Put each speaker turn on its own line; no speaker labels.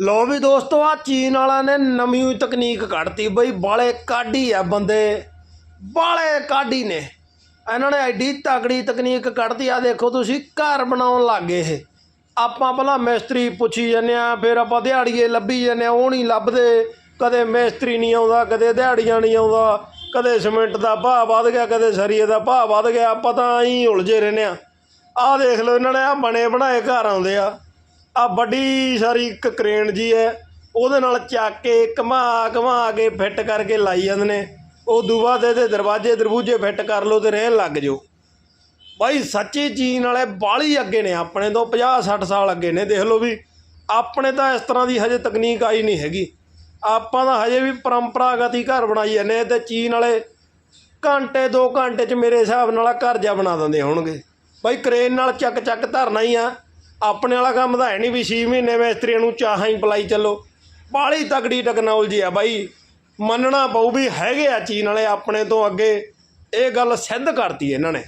ਲੋ ਵੀ ਦੋਸਤੋ ਆ ਚੀਨ ਵਾਲਿਆਂ ਨੇ ਨਵੀਂ ਹੋਈ ਤਕਨੀਕ ਕੱਢਤੀ ਬਈ ਬਾਲੇ ਕਾਢੀ ਆ ਬੰਦੇ। ਬਾਲੇ ਕਾਢੀ ਨੇ। ਇਹਨਾਂ ਨੇ ਐਡੀ ਤਗੜੀ ਤਕਨੀਕ ਕੱਢਤੀ ਆ ਦੇਖੋ ਤੁਸੀਂ, ਘਰ ਬਣਾਉਣ ਲੱਗੇ ਇਹ। ਆਪਾਂ ਪਹਿਲਾਂ ਮਿਸਤਰੀ ਪੁੱਛੀ ਜਾਂਦੇ ਆ ਫਿਰ ਆਪਾਂ ਦਿਹਾੜੀਏ ਲੱਭੀ ਜਾਂਦੇ ਆ ਉਹ ਨਹੀਂ ਲੱਭਦੇ। ਕਦੇ ਮਿਸਤਰੀ ਨਹੀਂ ਆਉਂਦਾ, ਕਦੇ ਦਿਹਾੜੀਆਂ ਨਹੀਂ ਆਉਂਦਾ, ਕਦੇ ਸਿਮੈਂਟ ਦਾ ਭਾਅ ਵੱਧ ਗਿਆ, ਕਦੇ ਸਰੀਏ ਦਾ ਭਾਅ ਵੱਧ ਗਿਆ, ਆਪਾਂ ਤਾਂ ਐਂ ਉਲਝੇ ਰਹਿੰਦੇ ਆ ਆਹ ਦੇਖ ਲਓ, ਇਹਨਾਂ ਨੇ ਆ ਬਣੇ ਬਣਾਏ ਘਰ ਆਉਂਦੇ ਆ। ਆ ਵੱਡੀ ਸਾਰੀ ਇੱਕ ਕਰੇਨ ਜੀ ਹੈ, ਉਹਦੇ ਨਾਲ ਚੱਕ ਕੇ ਘਮਾ ਘਮਾ ਕੇ ਫਿੱਟ ਕਰਕੇ ਲਾਈ ਜਾਂਦੇ ਨੇ। ਉਹ ਦੂਆ ਦੇ ਦੇ ਦਰਵਾਜ਼ੇ ਦਰਬੂਜੇ ਫਿੱਟ ਕਰ ਲਓ ਤੇ ਰਹਿਣ ਲੱਗ ਜਾਓ। ਬਾਈ, ਸੱਚੀ ਚੀਨ ਵਾਲੇ ਬਾਲੀ ਅੱਗੇ ਨੇ, ਆਪਣੇ ਤੋਂ 50 60 ਸਾਲ ਅੱਗੇ ਨੇ, ਦੇਖ ਲਓ ਵੀ। ਆਪਣੇ ਤਾਂ ਇਸ ਤਰ੍ਹਾਂ ਦੀ ਹਜੇ ਤਕਨੀਕ ਆਈ ਨਹੀਂ ਹੈਗੀ। ਆਪਾਂ ਤਾਂ ਹਜੇ ਵੀ ਪਰੰਪਰਾਗਤ ਹੀ ਘਰ ਬਣਾਈ ਜਾਂਦੇ ਤੇ ਚੀਨ ਵਾਲੇ ਘੰਟੇ 2 ਘੰਟੇ ਚ ਮੇਰੇ ਹਿਸਾਬ ਨਾਲ ਘਰ ਜਾ ਬਣਾ ਦਿੰਦੇ ਹੋਣਗੇ। ਬਾਈ, ਕਰੇਨ ਨਾਲ ਚੱਕ ਚੱਕ ਧਰਨਾ ਹੀ ਆ। ਆਪਣੇ ਵਾਲਾ ਕੰਮ ਤਾਂ ਹੈ ਨਹੀਂ ਵੀ 6 ਮਹੀਨੇ ਮਿਸਤਰੀਆਂ ਨੂੰ ਚਾਹਾਂ ਹੀ ਪਲਾਈ ਚੱਲੋ। ਬਾਲੀ ਤਕੜੀ ਟੈਕਨੋਲੋਜੀ ਆ ਬਾਈ। ਮੰਨਣਾ ਪਊ ਵੀ ਹੈਗੇ ਆ ਚੀਨ ਵਾਲੇ ਆਪਣੇ ਤੋਂ ਅੱਗੇ। ਇਹ ਗੱਲ ਸਿੱਧ ਕਰਤੀ ਇਹਨਾਂ ਨੇ।